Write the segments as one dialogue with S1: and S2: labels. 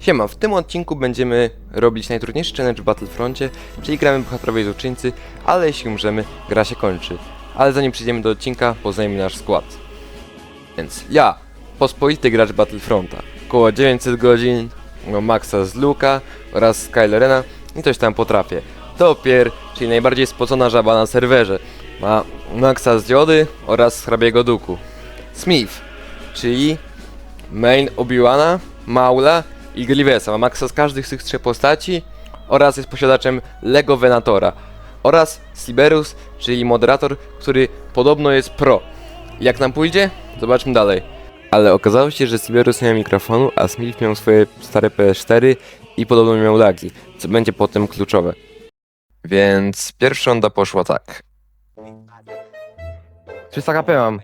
S1: Siema, w tym odcinku będziemy robić najtrudniejszy challenge w Battlefroncie, czyli gramy bohaterowie złoczyńcy, ale jeśli umrzemy, gra się kończy. Ale zanim przejdziemy do odcinka, poznajmy nasz skład. Więc ja, pospolity gracz Battlefronta, około 900 godzin, no Maxa z Luka oraz Skylorena i coś tam potrafię. Topier, czyli najbardziej spocona żaba na serwerze, ma Maxa z Diody oraz hrabiego Duku. Smith, czyli main Obi-Wana, Maula i Grivesa. Ma maksa z każdych z tych trzech postaci oraz jest posiadaczem Lego Venatora oraz Siberus, czyli moderator, który podobno jest pro. Jak nam pójdzie? Zobaczmy dalej. Ale okazało się, że Siberus nie miał mikrofonu, a Smith miał swoje stare PS4 i podobno miał lagi, co będzie potem kluczowe. Więc pierwsza ronda poszła tak. 300 HP mam.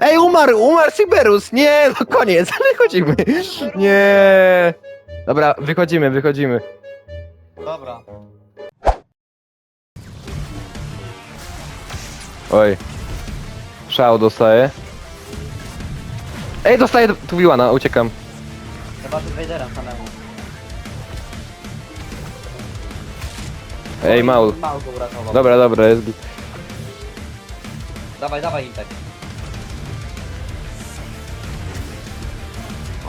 S1: Ej, umarł, umarł Siberus! Nie, no koniec, wychodzimy. Nie. Dobra, wychodzimy, wychodzimy.
S2: Dobra.
S1: Oj. Szał dostaję. Ej, dostaję tu Wiłana, uciekam.
S2: Chyba Vaderem samemu.
S1: Ej, maul.
S2: Go uratował.
S1: Dobra, dobra, jest git.
S2: Dawaj, dawaj Intek.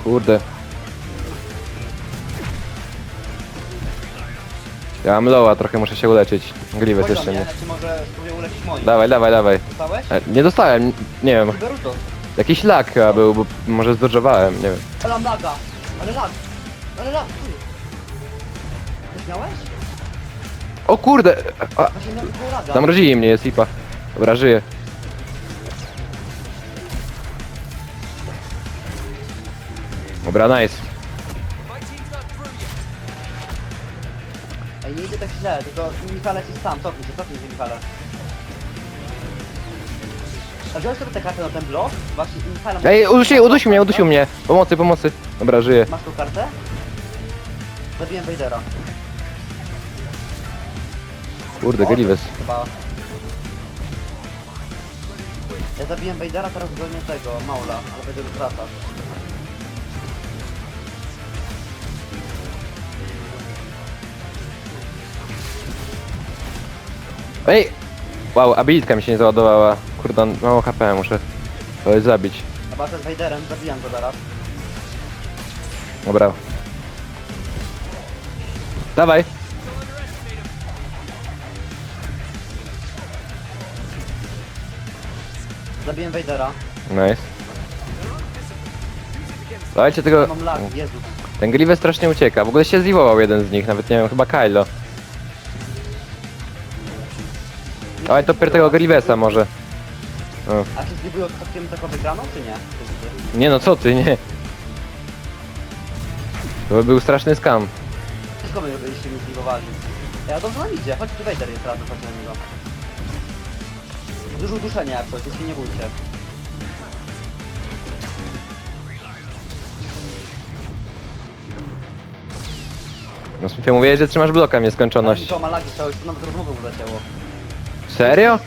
S1: Kurde. Ja mam lowa, trochę muszę się
S2: Chodź do
S1: jeszcze nie.
S2: Czy może spróbuję uleczyć moim.
S1: Dawaj, dawaj, dawaj.
S2: Dostałeś?
S1: E, Nie dostałem, nie wiem. Jakiś lag chyba był, bo może zdodżowałem, nie wiem.
S2: Ale mam laga. Ale lag. Ale lag. Ty. Coś miałeś?
S1: O kurde! A,
S2: Właśnie miałem było laga.
S1: zamrozili mnie, jest lipa. Dobra, żyję. Dobra, nice.
S2: Ej, nie idzie tak źle, tylko Michale jest sam. Cofnij się, cofnij się Michale. A wziąłeś sobie tę kartę na ten blok? Właśnie Michale...
S1: Ej, udusił, udusił mnie, udusił mnie. Pomocy, pomocy. Dobra, żyję.
S2: Masz tą kartę? Zabiłem Vadera.
S1: Kurde.
S2: Chyba. Ja zabiłem Vadera, teraz gonię tego, Maula, ale będę go
S1: Ej! Wow, abilitka mi się nie załadowała. Kurde, mało HP, muszę kogoś zabić.
S2: Chyba z Vaderem, zabijam go zaraz.
S1: Dobra. Dawaj.
S2: Zabiłem Vadera.
S1: Nice. Dawajcie tego...
S2: Mam lag, Jezus.
S1: Ten Gliwes strasznie ucieka. W ogóle się zliwował jeden z nich, nawet nie wiem, chyba Kylo. To pier tego Glivesa może. O.
S2: A czy zlibują to takim taką wygraną, czy nie?
S1: Nie no, co ty, nie. To by był straszny skam.
S2: Wszystko my byście mi zliwowali. Ja dobrze nam idzie, chodź tu Vader jest razem, chodź na niego. Dużo uduszenia jak coś, jeśli nie bójcie.
S1: No mówiłeś, że trzymasz bloka w nieskończoność.
S2: To ma lagi, to już nawet rozmowę mu leciało.
S1: Serio?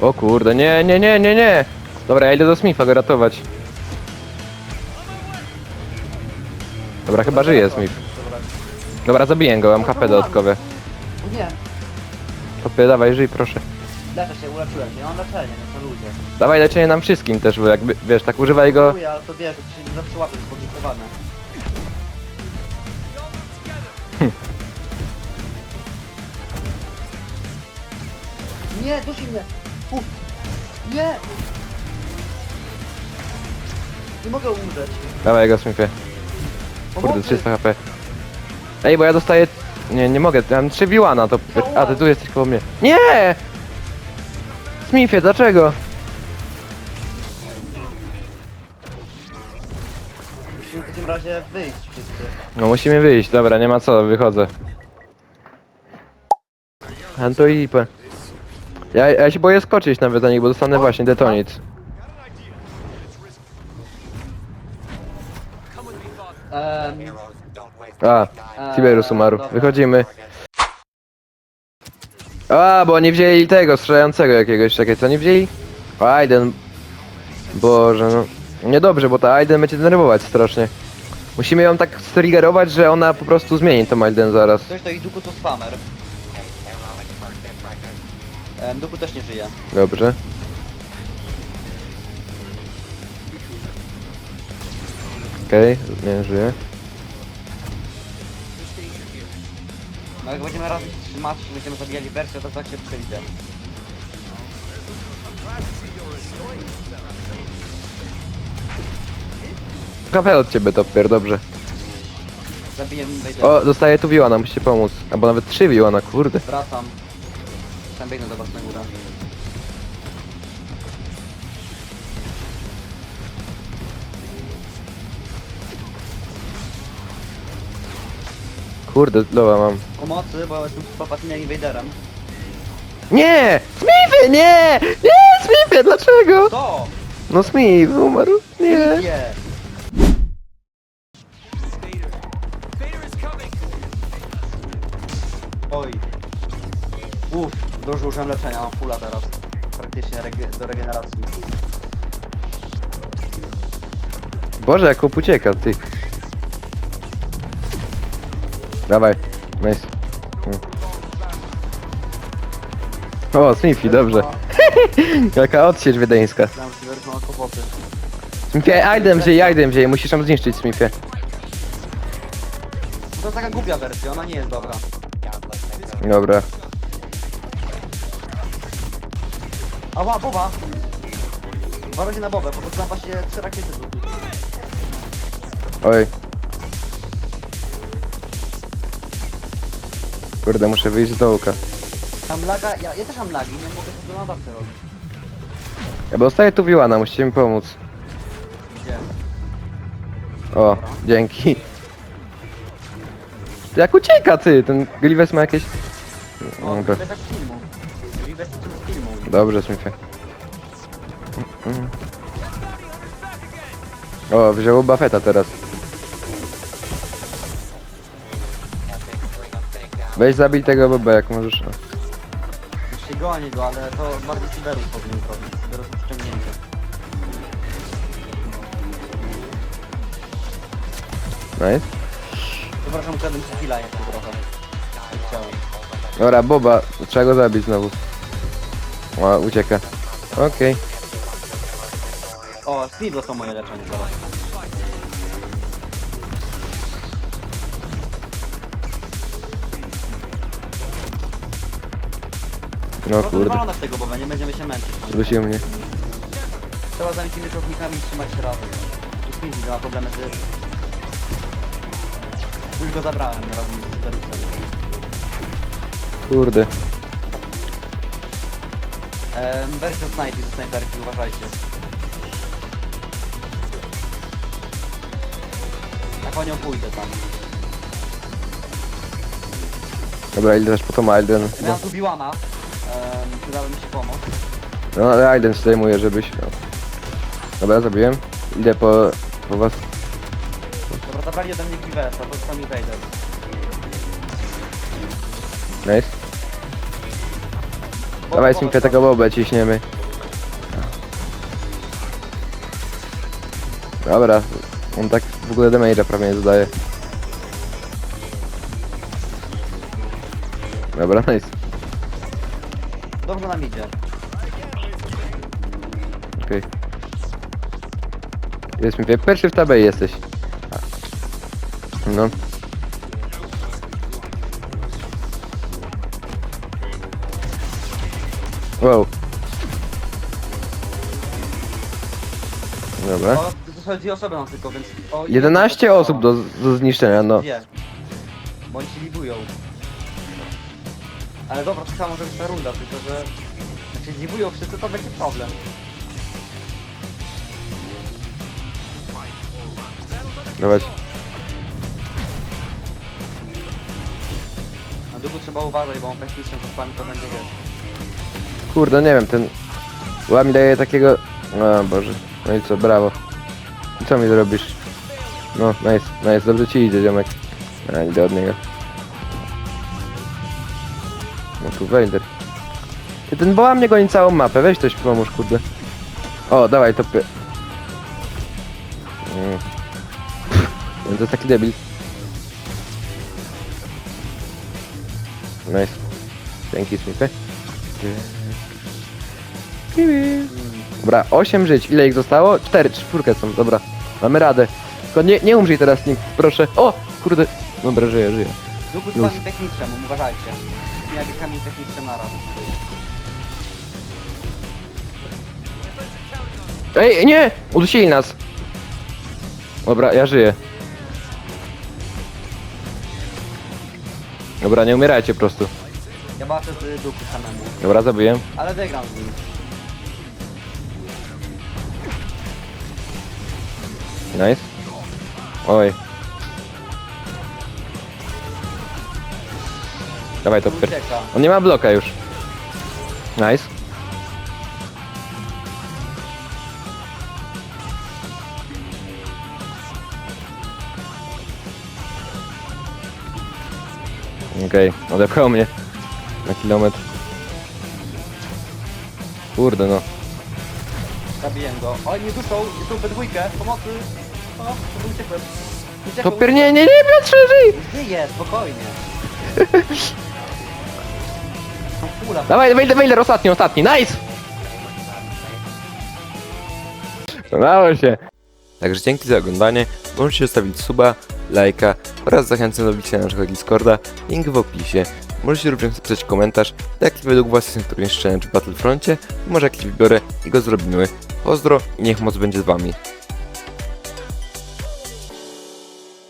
S1: O kurde, nie, nie, nie, nie, nie. Dobra, ja idę do Smitha go ratować. Dobra, chyba żyje Smith.
S2: Dobra.
S1: Zabiję go, mam HP dodatkowe.
S2: Nie,
S1: Topie, dawaj, żyj proszę.
S2: leczę się, uleczyłem się, ja mam leczenie, nie to ludzie.
S1: Dawaj leczenie nam wszystkim też, bo jakby, wiesz, tak używaj go.
S2: Ale to wiesz, że się nie zawsze skomplikowane. Nie, dusi mnie! Uf. Nie! Nie mogę umrzeć.
S1: Dawaj go, Smithie. Kurde,
S2: Pomocy.
S1: 300 HP. Ej, bo ja dostaję... Nie, nie mogę, mam 3 na to... A, ty tu jesteś koło mnie. Nie! Smithie, dlaczego?
S2: Musimy w takim razie wyjść wszyscy.
S1: No musimy wyjść, dobra, nie ma co, wychodzę. Antoipę. Ja, ja się boję skoczyć nawet za nich, bo dostanę właśnie detonic.
S2: Ehm,
S1: A, Siberus umarł. Wychodzimy. A, bo oni wzięli tego, strzelającego jakiegoś, czekaj, co nie wzięli? Aiden. Boże, no. Niedobrze, bo ta Aiden będzie denerwować strasznie. Musimy ją tak striggerować, że ona po prostu zmieni to Malden zaraz.
S2: Ktoś to i Duku to spamer. Duku też nie żyje.
S1: Dobrze. Okej, nie żyje.
S2: No jak będziemy razem trzymać będziemy zabijali wersję, to tak się przejdzie.
S1: Kawę od ciebie Topper, dobrze.
S2: Zabiję.
S1: O, dostaję tu Wiłana, musicie pomóc. Albo nawet trzy Wiłana, kurde.
S2: Wracam. Tam biegnę do was na górę.
S1: Kurde, lowa mam.
S2: Pomocy, bo jestem z popatnym Invaderem.
S1: Nie! Smithie, nie! Nie, Smithie, dlaczego?
S2: To!
S1: No Smith umarł. Nie.
S2: Nie! Oj. Uff, dużo użyłem leczenia, mam fulla teraz. Praktycznie rege do regeneracji.
S1: Boże, jak kup ucieka, ty. Dawaj, nice. Mm. O, Smithy, dobrze. Jaka odsiecz wiedeńska.
S2: Dam ci wyrwą kłopoty.
S1: Smithie, wzięj, wzięj, musisz tam zniszczyć Smithie.
S2: To taka głupia wersja, ona nie jest dobra.
S1: Dobra.
S2: Ała, boba! Uważajcie na bobę, prostu tam właśnie trzy rakiety tu.
S1: Oj. Kurde, muszę wyjść z dołka.
S2: Tam laga, ja, ja też mam lagi, nie mogę tego na dawce robić.
S1: Ja dostaję tu Wiłana, musicie mi pomóc.
S2: Gdzie?
S1: O, dzięki. Jak ucieka ty, ten Gliwes ma jakieś...
S2: O,
S1: Dobra.
S2: to filmu. Filmu.
S1: Dobrze, Smithie. O, wzięło Buffetta teraz. Weź zabij tego Boba jak możesz.
S2: Się goni go, ale to bardziej Siberus powinien zrobić. Siberus przyciągnięcie.
S1: Nice.
S2: Przepraszam, ukradłem ci chwila jeszcze trochę. Chciałem.
S1: Dobra, Boba, trzeba go zabić znowu. O, ucieka. Okej.
S2: O, Steve to moje leczenie teraz.
S1: No
S2: Proszę
S1: kurde,
S2: w tego, bo nie będziemy się męczyć.
S1: zdusił mnie.
S2: Trzeba za tymi człownikami trzymać się razem. Tu Steve ma problemy z... Już go zabrałem razem z Siberusem.
S1: Kurde.
S2: Ehm, wersja snajpi ze snajperki, uważajcie. Na konią pójdę tam.
S1: Dobra, idę też po Tom Aiden.
S2: Ja miałem tu. Um, przydały mi się pomóc.
S1: No ale Aiden zdejmuje, żebyś... No. Dobra, zabiłem. Idę po, po was.
S2: Dobra, zabrali ode mnie Giversa, to jest sami Vader.
S1: Nice. Dawaj Smithie tego Bobę ciśniemy. Dobra, on tak w ogóle damage'a prawie nie zadaje. Dobra, nice.
S2: Dobrze nam idzie.
S1: Okej. Jest mi pierwszy w tabeli jesteś. No. Wow. Dobra.
S2: O, to są dwie osoby nam tylko, więc... O,
S1: 11 osób do, do zniszczenia, no.
S2: Dwie. Bo oni się libują. Ale dobra, to może być ta runda, tylko że... Jak się libują wszyscy, to będzie problem.
S1: Dawać.
S2: Na długo trzeba uważać, bo on technicznie to spami to będzie wiesz.
S1: Kurde, nie wiem, ten... Ła mi daje takiego... O Boże. No i co, brawo. I co mi zrobisz? No, nice, nice, dobrze ci idzie, ziomek. A, idę od niego. No tu Vader. Ty ten boła mnie goni całą mapę, weź coś pomóż, kurde. O, dawaj, to py... Mm. No to jest taki debil. Nice. Dzięki, Smithie. Dobra, 8 żyć. Ile ich zostało? 4, czwórkę są, dobra. Mamy radę. Tylko nie, nie umrzyj teraz nikt, proszę. O! Kurde. Dobra, żyję, żyję.
S2: Długo z
S1: Już.
S2: kamień technicznym, uważajcie. Nie jak kamień techniczny naraz.
S1: Ej, nie! Udusili nas! Dobra, ja żyję. Dobra, nie umierajcie po prostu.
S2: Ja walczę z duchu samemu.
S1: Dobra, zabiję.
S2: Ale wygram z nim.
S1: Nice. Oj. Dawaj to pier...
S2: Ucieka.
S1: On nie ma bloka już. Nice. Okej, odepchał mnie na kilometr. Kurde no.
S2: Zabiję go. Oj, nie duszą, jest we dwójkę. Pomocy. O, to uciekłem. Uciekłem.
S1: pier... Nie, nie, nie, Piotrze, żyj!
S2: Spokojnie. Mam pula.
S1: Dawaj, Wejder, Wejder, ostatni, ostatni, nice! Udało się. Także dzięki za oglądanie, możecie zostawić suba, lajka oraz zachęcam do wbicia na naszego Discorda, link w opisie. Możecie również napisać komentarz, jaki według was jest najtrudniejszy challenge w Battlefroncie, może jakiś wybiorę i go zrobimy. Pozdro i niech moc będzie z wami.